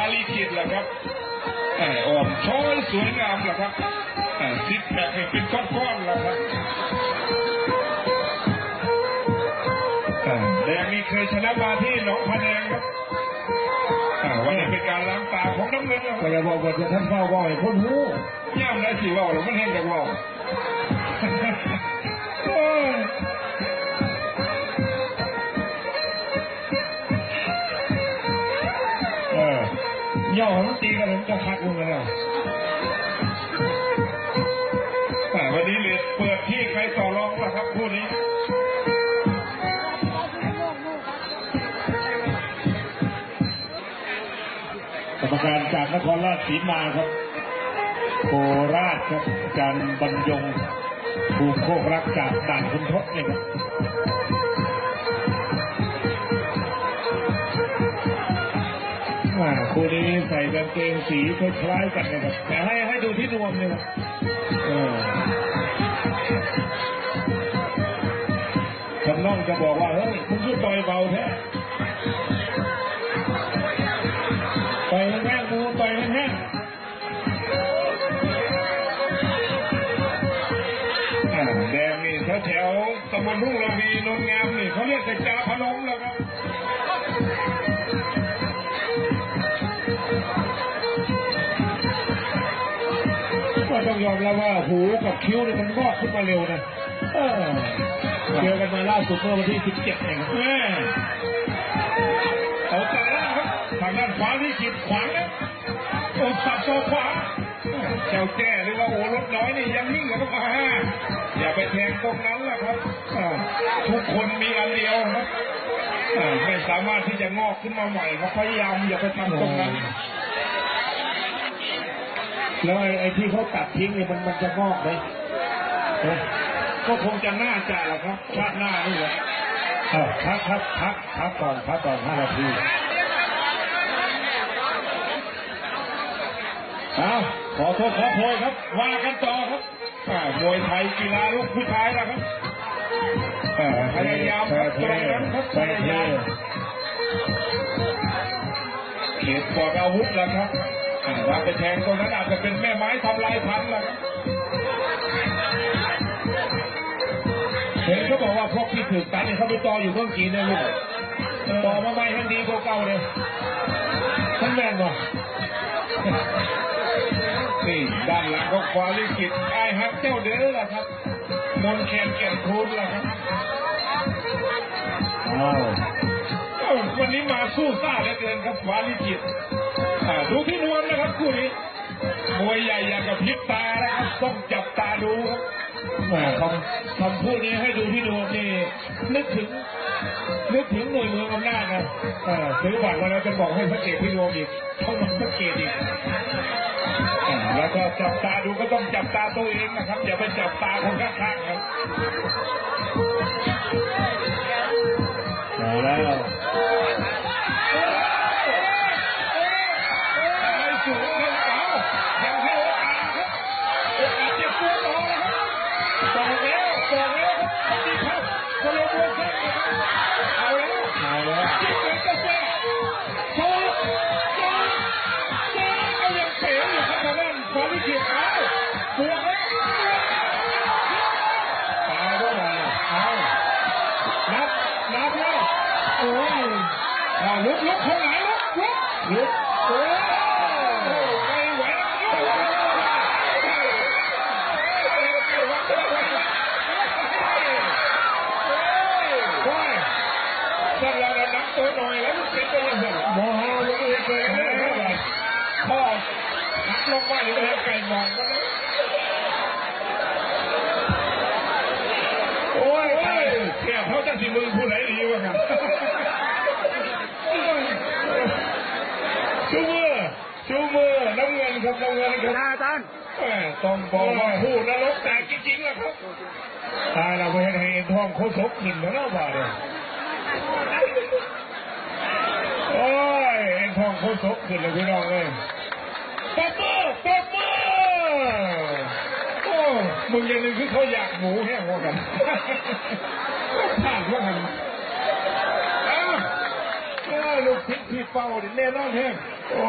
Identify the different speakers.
Speaker 1: าลีขิตแหละครับออมช้อยสวยงามแหละครับซิปแพคเป็นก้อนๆแหละครับแดงนี่เคยชนะมาที่หนองพะแนงครับวันนี้เป็นการล้างตาของน้ำเงิน
Speaker 2: ก็จะบอกว่าจะท่านเฝ้าว่าให้คนรู้
Speaker 1: ย่ามได้สิว่าหรือม่นเห็นจากว่า ย่
Speaker 2: อให้มันตีกันผมจะพักลงแล้ว
Speaker 1: แต่วันนี้เลยเปิดที่ใครต่อรองล่ะครับคู่นี้
Speaker 2: กรรมการจากนครราชสีมาครับโคราชครับอาจารย์บรรยงภูมิโคกรักจากด่านคุณทศเนี่ยครับ อ่าคู่นี้ใส่กางเกงสีคล้ายๆกันนะครับแต่ให้ให้ดูที่นวมเนี่ยครับเออทำน้องจะบอกว่าเฮ้ยคุณชื่อต่อยเบาแท้ต่อยแห้งๆมูต่อยแห้ง
Speaker 1: อ่าแดงนี่แถวแถวๆตำบลทุ่งระวีนนงามนี่เขาเรียกแต่จาพนมแล้วครับ
Speaker 2: ต้องยอมรับว่าหูกับคิ้วนี่มันงอกขึ้นมาเร็วนะเจอกันมาล่าสุดเมื่อวันที่ 17เอง
Speaker 1: แม่เอาแต่ละครับทางด้านขวาที่ขีดขวางนะโอ้สับตัวขวาเจ้าแจ้หรือว่าโอ้รถน้อยนี่ยังนิ่งกับอ่าอย่าไปแทงตรงนั้นแหละครับทุกคนมีอันเดียวครับไม่สามารถที่จะงอกขึ้นมาใหม่เขาพยายามอย่าไปทำตรงนั้น
Speaker 2: แล้วไอ้ไอ้ที่เขาตัดทิ้งเนี่ยมันมันจะงอกไหมเออ
Speaker 1: ก็คงจะน่าจะแหละครับ ชาติหน้านี่แหละ
Speaker 2: เอาพักพักพักพักก่อนพักก่อนห้านาทีเอาขอโทษขอโพยครับ
Speaker 1: ว่ากันต่อครับอ่ามวยไทยกีฬาลูกผู้ชายนะครับอ่าพยายามครับตรงนั้นครับพยายามเขตปลอดอาวุธแล้วครับ อ่าถ้าไปแทงตรงนั้นอาจจะเป็นแม่ไม้ทำลายพันธุ์แล้วครับ
Speaker 2: เห็นเขาบอกว่าพวกที่ถือตัดเนี่ยเขาไปต่ออยู่เมืองจีนเนี่ยลูกต่อมาใหม่ให้ดีกว่าเก่าเลยท่านแม่นบ่
Speaker 1: นี่ด้านหลังของควาลิกิตไอ้ฮักเจ้าเด้อล่ะครับมนต์แคนแก่นคูณล่ะครับ
Speaker 2: อ้าว
Speaker 1: เอ้าวันนี้มาสู้ซ่าเหลือเกินครับควาลิกิตอ่าดูที่ มวยใหญ่อย่างกับพริบตานะครับต้องจับตาดูครับ
Speaker 2: แหมคำคำพูดนี้ให้ดูที่ดูนี่นึกถึงนึกถึงหน่วยเมืองอำนาจนะเออซื้อบัตรมาแล้วจะบอกให้สังเกตที่รวมอีกต้องมาสังเกตอีก
Speaker 1: แล้วก็จับตาดูก็ต้องจับตาตัวเองนะครับ อย่าไปจับตาคนข้างๆครับ
Speaker 2: แล้ว
Speaker 1: ต่อแล้วครับเขาดีครับสโลโมชั่นนะครับเอาแล้ว
Speaker 2: มาแล้ว
Speaker 1: จิกเป็นกาแฟโชว์โชว์โชว์ก็ยังเป๋อยู่ครับทางด้านฟอร์มิเกียร์เอาบวกแล้ว
Speaker 2: ตายด้วยไงเอานับนับแล้วโอ้ย
Speaker 1: อ่าลุกลุกคนไหนลุกลุก
Speaker 2: ลุกโอ้ย
Speaker 1: ไม่ไหวแล้วโอ้ยถ้าเรานับตัวหน่อยแล้วมันเป็นไปยังไง
Speaker 2: โมโหลุกเองเลย
Speaker 1: เอ
Speaker 2: เท่าไหร่
Speaker 1: อพ่อ หักลงมาอยู่แล้วไก่มองก็แล้วโอ้ยแค่เขาจะสิมึงผู้ไหนดีวะครับชูมือชูมือน้ำเงินครับน้ำเงินครับ
Speaker 2: อาจารย์
Speaker 1: ต้องบอกว่าผู้นรกแตกจริงๆแล้วครับ
Speaker 2: ตายเราไปเห็นเห็นทองเขาชกขึ้นแล้วเนาะบ่าเนี่ยโอ้ยเห็นทองเขาชกขึ้นเลยพี่น้องเลย
Speaker 1: ปอบมือปอบมือโอ้ มึงอยังนึงคือเขาอยากหมูแห้งกว่ากันผ่านว่ากันอ้าวอ้าวลูกพิษพี่เป้าดิแน่นอนแห้ง
Speaker 2: โอ้